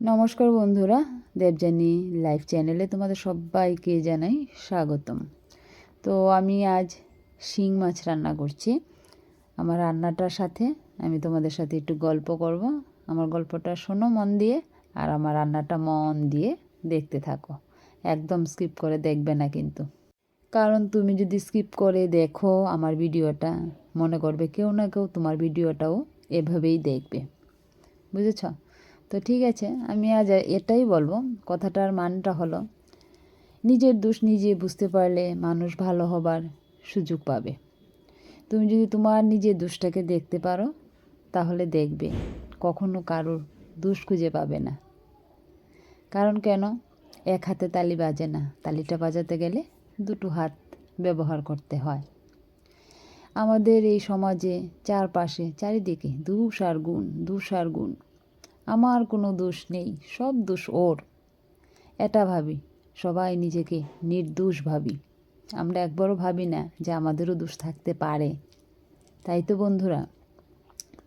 নমস্কার বন্ধুরা, দেবযানী লাইভ চ্যানেলে তোমাদের সবাইকে জানাই স্বাগতম। তো আমি আজ শিং মাছ রান্না করছি। আমার রান্নাটার সাথে আমি তোমাদের সাথে একটু গল্প করব। আমার গল্পটা শোনো মন দিয়ে আর আমার রান্নাটা মন দিয়ে দেখতে থাকো। একদম স্কিপ করে দেখবে না কিন্তু। কারণ তুমি যদি স্কিপ করে দেখো আমার ভিডিওটা, মনে করবে কেউ না কেউ তোমার ভিডিওটাও এভাবেই দেখবে। বুঝেছ? তো ঠিক আছে, আমি আজ এটাই বলব, কথাটার মানটা হলো, নিজের দোষ নিজে বুঝতে পারলে মানুষ ভালো হবার সুযোগ পাবে। তুমি যদি তোমার নিজের দোষটাকে দেখতে পারো, তাহলে দেখবে কখনো কারোর দোষ খুঁজে পাবে না। কারণ কেন? এক হাতে তালি বাজে না, তালিটা বাজাতে গেলে দুটো হাত ব্যবহার করতে হয়। আমাদের এই সমাজে চারপাশে, চারিদিকে দুষ আর গুণ দুষ আর গুণ। আমার কোনো দোষ নেই, সব দোষ ওর। এটা ভাবি, সবাই নিজেকে নির্দোষ ভাবি। আমরা একবারও ভাবি না যে আমাদেরও দোষ থাকতে পারে। তাই তো বন্ধুরা,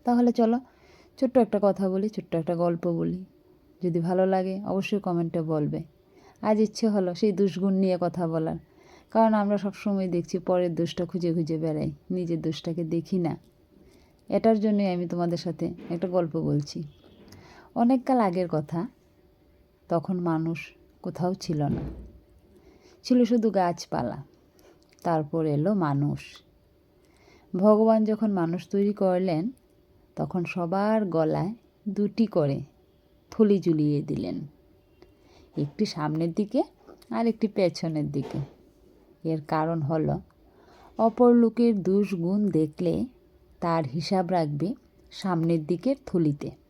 তাহলে চলো ছোট্ট একটা কথা বলি, ছোট্ট একটা গল্প বলি। যদি ভালো লাগে অবশ্যই কমেন্টে বলবে। আজ ইচ্ছে হলো সেই দুষ্গুণ নিয়ে কথা বলার। কারণ আমরা সবসময় দেখছি পরের দোষটা খুঁজে খুঁজে বেড়াই নিজের দোষটাকে দেখি না। এটার জন্যই আমি তোমাদের সাথে একটা গল্প বলছি। অনেককাল আগের কথা। তখন মানুষ কোথাও ছিল না। ছিল শুধু গাছপালা। তারপর এলো মানুষ। ভগবান যখন মানুষ তৈরি করলেন, তখন সবার গলায় দুটি করে থলি ঝুলিয়ে দিলেন। একটি সামনের দিকে আর একটি পেছনের দিকে। এর কারণ হলো, অপর লোকের দুষ গুণ দেখলে তার হিসাব রাখবে সামনের দিকের থলিতে।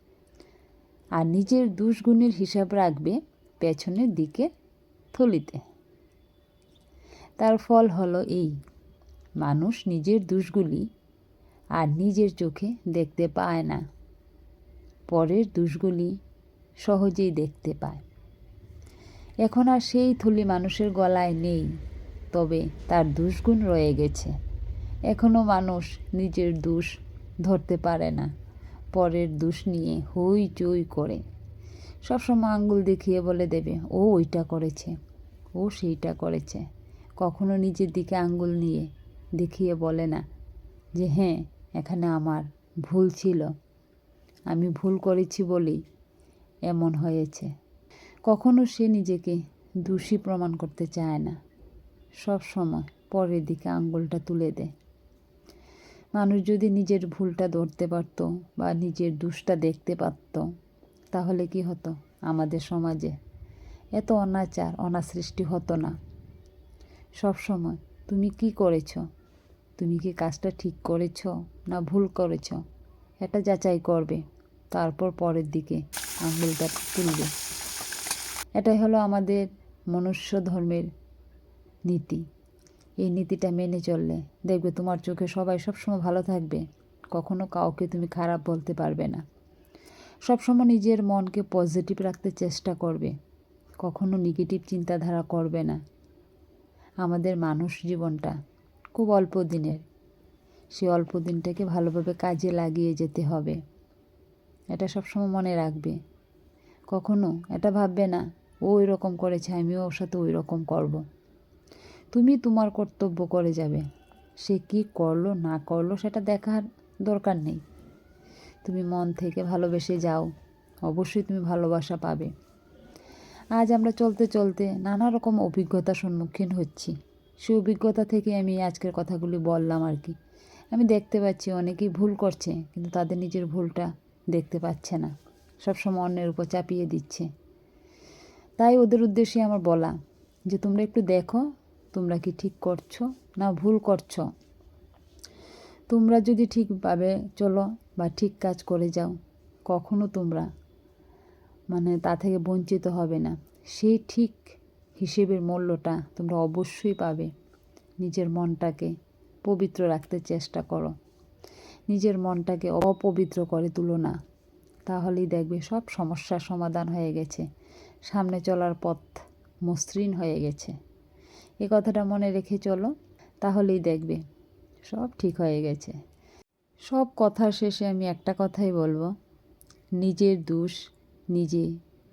আর নিজের দুষ্গুণের হিসাব রাখবে পেছনের দিকে থলিতে। তার ফল হলো এই, মানুষ নিজের দুষগুলি আর নিজের চোখে দেখতে পায় না। পরের দুষগুলি সহজেই দেখতে পায়। এখন আর সেই থলি মানুষের গলায় নেই, তবে তার দুষগুণ রয়ে গেছে। এখনও মানুষ নিজের দোষ ধরতে পারে না। পরের দোষ নিয়ে হই চই করে। সবসময় আঙ্গুল দেখিয়ে বলে দেবে, ও ওইটা করেছে, ও সেইটা করেছে। কখনো নিজের দিকে আঙ্গুল নিয়ে দেখিয়ে বলে না যে হ্যাঁ এখানে আমার ভুল ছিল, আমি ভুল করেছি বলেই এমন হয়েছে। কখনো সে নিজেকে দোষী প্রমাণ করতে চায় না। সব সময় পরের দিকে আঙ্গুলটা তুলে দেয় মানুষ যদি নিজের ভুলটা ধরতে পারত বা নিজের দোষটা দেখতে পারত, তাহলে কি হতো আমাদের সমাজে? এত অনাচার, অনাসৃষ্টি হতো না। সব সময়, তুমি কি করেছ? তুমি কি কাজটা ঠিক করেছ না ভুল করেছ? এটা যাচাই করবে, তারপর পরের দিকে আঙুলটা তুলবে। এটাই হলো আমাদের মনুষ্য ধর্মের নীতি। এই নীতিটা মেনে চললে দেখবে তোমার চোখে সবাই সবসময় ভালো থাকবে। কখনো কাউকে তুমি খারাপ বলতে পারবে না। সবসময় নিজের মনকে পজিটিভ রাখতে চেষ্টা করবে। কখনো নেগেটিভ চিন্তাধারা করবে না। আমাদের মানুষ জীবনটা খুব অল্প দিনের। সে অল্প দিনটাকে ভালোভাবে কাজে লাগিয়ে যেতে হবে। এটা সবসময় মনে রাখবে। কখনো এটা ভাববে না, ও ওই রকম করেছে, আমিও ওর সাথে ওই রকম করব। তুমি তোমার কর্তব্য করে যাবে। সে কি করল, না করল সেটা দেখার দরকার নেই। তুমি মন থেকে ভালোবেসে যাও, অবশ্যই তুমি ভালোবাসা পাবে। আজ আমরা চলতে চলতে নানা রকম অভিজ্ঞতার সম্মুখীন হচ্ছি। সেই অভিজ্ঞতা থেকে আমি আজকের কথাগুলি বললাম আর কি। আমি দেখতে পাচ্ছি অনেকেই ভুল করছে, কিন্তু তাদের নিজের ভুলটা দেখতে পাচ্ছে না। সবসময় অন্যের উপর চাপিয়ে দিচ্ছে। তাই ওদের উদ্দেশ্যে আমার বলা যে, তোমরা একটু দেখো তোমরা কি ঠিক করছ? না, ভুল করছ। তোমরা যদি ঠিকভাবে চলো বা ঠিক কাজ করে যাও, কখনো তোমরা মানে তা থেকে বঞ্চিত হবে না। সেই ঠিক হিসেবের মূল্যটা তোমরা অবশ্যই পাবে। নিজের মনটাকে পবিত্র রাখতে চেষ্টা করো। নিজের মনটাকে অপবিত্র করে তুলো না। তাহলেই দেখবে সব সমস্যার সমাধান হয়ে গেছে। সামনে চলার পথ মসৃণ হয়ে গেছে। এ কথাটা মনে রেখে চলো, তাহলেই দেখবে। সব ঠিক হয়ে গেছে। সব কথার শেষে আমি একটা কথাই বলব। নিজের দোষ নিজে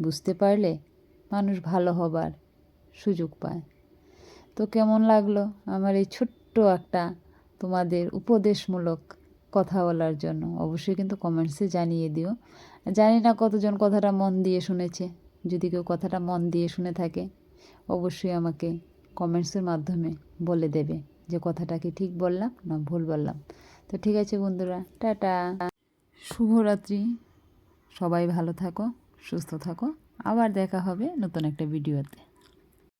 বুঝতে পারলে মানুষ ভালো হবার সুযোগ পায়। তো কেমন লাগল আমার এই ছোট্ট একটা তোমাদের উপদেশমূলক কথা বলার জন্য? অবশ্যই কিন্তু কমেন্টসে জানিয়ে দিও। জানি না কতজন কথাটা মন দিয়ে শুনেছে। যদি কেউ কথাটা মন দিয়ে শুনে থাকে, অবশ্যই আমাকে কমেন্টসের মাধ্যমে বলে দেবে যে কথাটা কি ঠিক বললাম না ভুল বললাম। তো ঠিক আছে বন্ধুরা, টাটা। শুভরাত্রি। সবাই ভালো থাকো, সুস্থ থাকো। আবার দেখা হবে নতুন একটা ভিডিওতে।